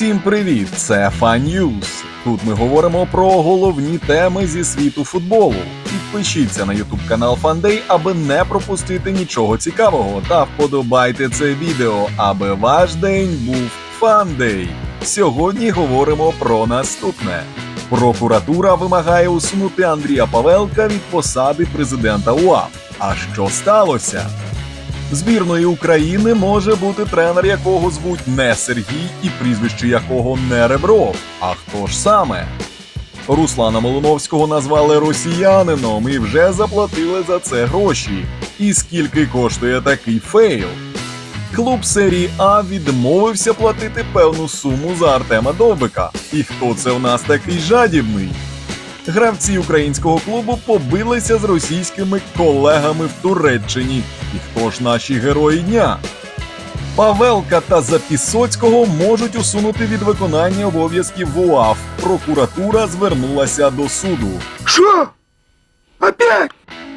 Усім привіт! Це Фан News. Тут ми говоримо про головні теми зі світу футболу. Підпишіться на YouTube канал Фандей, аби не пропустити нічого цікавого. Та вподобайте це відео, аби ваш день був фандей. Сьогодні говоримо про наступне. Прокуратура вимагає усунути Андрія Павелка від посади президента УАФ. А що сталося? Збірної України може бути тренер, якого звуть не Сергій, і прізвище якого не Ребров. А хто ж саме? Руслана Малиновського назвали росіянином і вже заплатили за це гроші. І скільки коштує такий фейл? Клуб серії А відмовився платити певну суму за Артема Довбика. І хто це в нас такий жадібний? Гравці українського клубу побилися з російськими колегами в Туреччині. І хто ж наші герої дня? Павелка та Запісоцького можуть усунути від виконання обов'язків в УАФ. Прокуратура звернулася до суду. Что? Опять?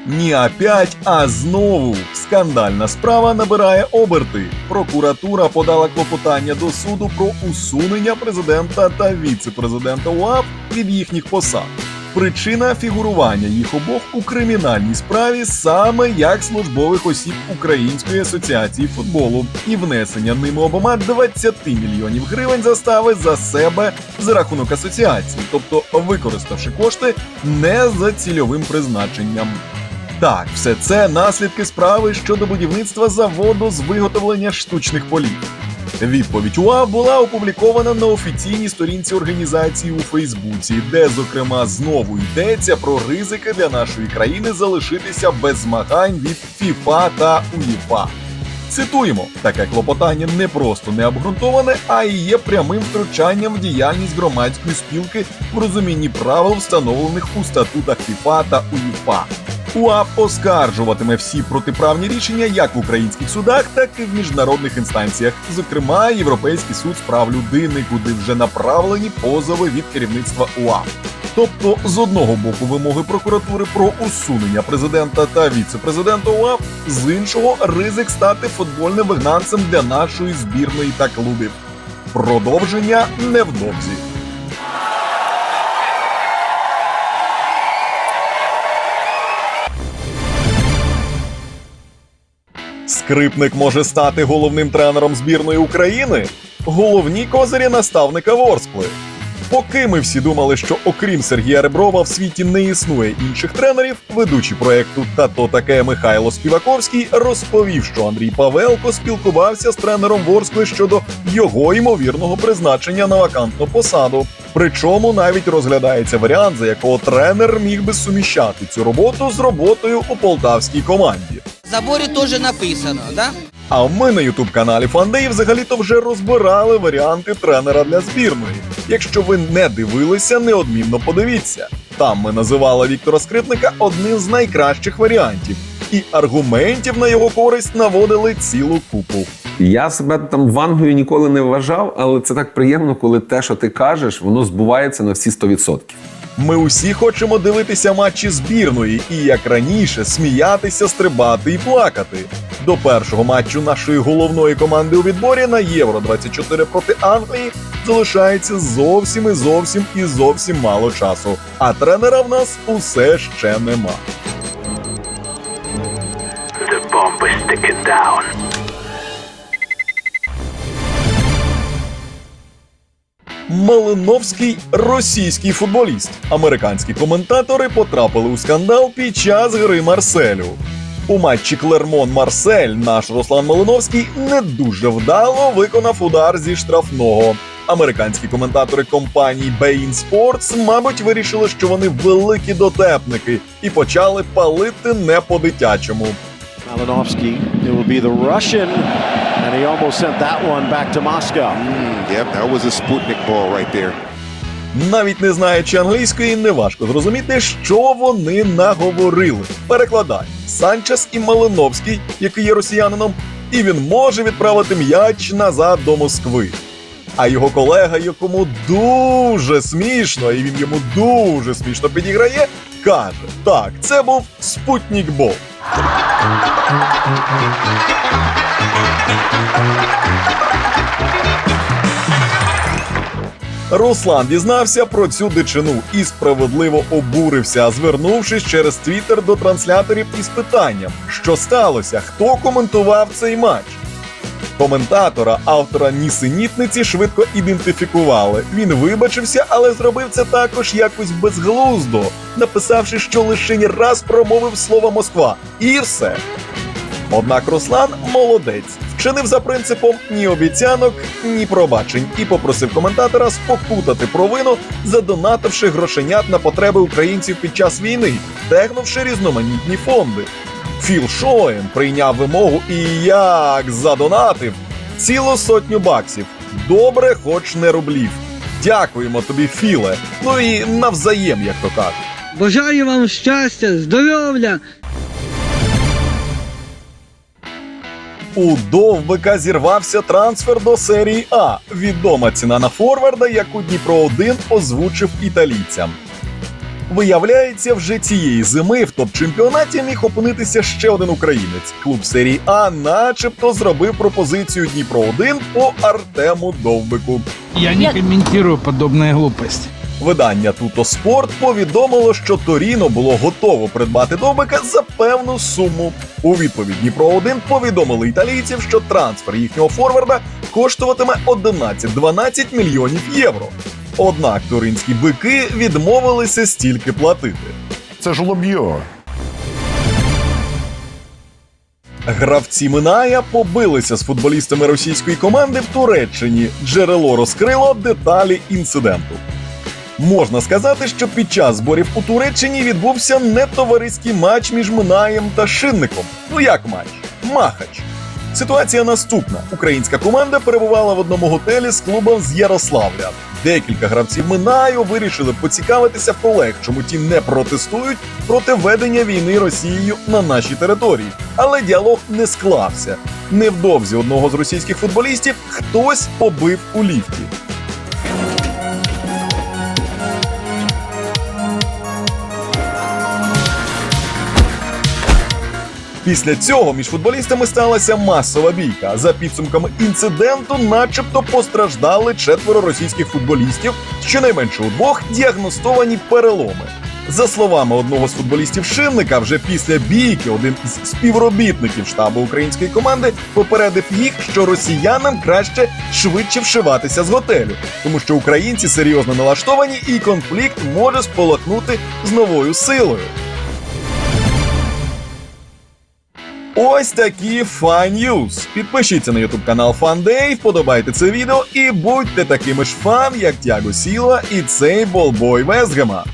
Ні опять, а знову скандальна справа набирає оберти. Прокуратура подала клопотання до суду про усунення президента та віце-президента УАФ від їхніх посад. Причина фігурування їх обох у кримінальній справі саме як службових осіб Української асоціації футболу і внесення ними обома 20 мільйонів гривень застави за себе за рахунок асоціації, тобто використавши кошти не за цільовим призначенням. Так, все це наслідки справи щодо будівництва заводу з виготовлення штучних полів. Відповідь УА була опублікована на офіційній сторінці організації у Фейсбуці, де, зокрема, знову йдеться про ризики для нашої країни залишитися без змагань від ФІФА та УЄФА. Цитуємо, таке клопотання не просто не обґрунтоване, а і є прямим втручанням в діяльність громадської спілки в розумінні правил, встановлених у статутах ФІФА та УЄФА. УАП оскаржуватиме всі протиправні рішення як в українських судах, так і в міжнародних інстанціях, зокрема Європейський суд з прав людини, куди вже направлені позови від керівництва УАП. Тобто, з одного боку вимоги прокуратури про усунення президента та віце-президента УАП, з іншого ризик стати футбольним вигнанцем для нашої збірної та клубів. Продовження невдовзі. Скрипник може стати головним тренером збірної України. Головні козирі наставника Ворскли. Поки ми всі думали, що окрім Сергія Реброва в світі не існує інших тренерів, ведучий проекту та то таке Михайло Співаковський розповів, що Андрій Павелко спілкувався з тренером Ворскли щодо його ймовірного призначення на вакантну посаду. Причому навіть розглядається варіант, за якого тренер міг би суміщати цю роботу з роботою у полтавській команді. В заборе тоже написано, да? А ми на ютуб каналі Фандей взагалі-то вже розбирали варіанти тренера для збірної. Якщо ви не дивилися, неодмінно подивіться. Там ми називали Віктора Скрипника одним з найкращих варіантів, і аргументів на його користь наводили цілу купу. Я себе там вангою ніколи не вважав, але це так приємно, коли те, що ти кажеш, воно збувається на всі 100%. Ми усі хочемо дивитися матчі збірної і, як раніше, сміятися, стрибати і плакати. До першого матчу нашої головної команди у відборі на Євро 24 проти Англії залишається зовсім і зовсім і зовсім мало часу. А тренера в нас усе ще нема. The bomb is down. Малиновський російський футболіст. Американські коментатори потрапили у скандал під час гри Марселю. У матчі Клермон Марсель наш Руслан Малиновський не дуже вдало виконав удар зі штрафного. Американські коментатори компанії Bein Sports, мабуть, вирішили, що вони великі дотепники, і почали палити не по-дитячому. Malinovsky, it will be and he almost sent that one back to Moscow. Yep, that was a Sputnik ball right there. Навіть не знаючи англійської, неважко зрозуміти, що вони наговорили. Перекладай Санчес і Малиновський, який є росіянином, і він може відправити м'яч назад до Москви. А його колега, якому дуже смішно, і він йому дуже смішно підіграє, каже: так, це був спутник Бол. Руслан дізнався про цю дичину і справедливо обурився, звернувшись через твіттер до трансляторів із питанням, що сталося, хто коментував цей матч. Коментатора, автора нісенітниці, швидко ідентифікували. Він вибачився, але зробив це також якось безглуздо, написавши, що лише раз промовив слово Москва, і все. Однак Руслан молодець, вчинив за принципом ні обіцянок, ні пробачень і попросив коментатора спокутати провину, задонативши грошенят на потреби українців під час війни, тегнувши різноманітні фонди. Філ Шоен прийняв вимогу і як задонатив цілу сотню баксів. Добре, хоч не рублів. Дякуємо тобі, Філе. Ну і навзаєм, як то кажуть. Бажаю вам щастя, здоров'я, У Довбика зірвався трансфер до серії А. Відома ціна на форварда, яку Дніпро 1 озвучив італійцям. Виявляється, вже цієї зими в топ-чемпіонаті міг опинитися ще один українець. Клуб серії А, начебто, зробив пропозицію Дніпро 1 по Артему Довбику. Я не комментирую подобные глупости. Видання Туто Спорт повідомило, що Торіно було готово придбати Довбика за певну суму. У відповідь Дніпро 1 повідомили італійців, що трансфер їхнього форварда коштуватиме 11-12 мільйонів євро. Однак туринські бики відмовилися стільки платити. Це жлоб'йо. Гравці Миная побилися з футболістами російської команди в Туреччині. Джерело розкрило деталі інциденту. Можна сказати, що під час зборів у Туреччині відбувся нетовариський матч між Минаєм та Шинником. Ну як матч? Махач. Ситуація наступна: українська команда перебувала в одному готелі з клубом з Ярославля. Декілька гравців Минаю вирішили поцікавитися в колег, чому ті не протестують проти ведення війни Росією на нашій території. Але діалог не склався. Невдовзі одного з російських футболістів хтось побив у ліфті. Після цього між футболістами сталася масова бійка. За підсумками інциденту, начебто постраждали четверо російських футболістів, щонайменше у двох діагностовані переломи. За словами одного з футболістів шинника, вже після бійки один із співробітників штабу української команди попередив їх, що росіянам краще швидше вшиватися з готелю, тому що українці серйозно налаштовані, і конфлікт може сполохнути з новою силою. Ось такі фан-ньюз. Підпишіться на ютуб канал Фандей, вподобайте це відео і будьте такими ж фан, як Тяго Сіла і цей болбой Вестгема.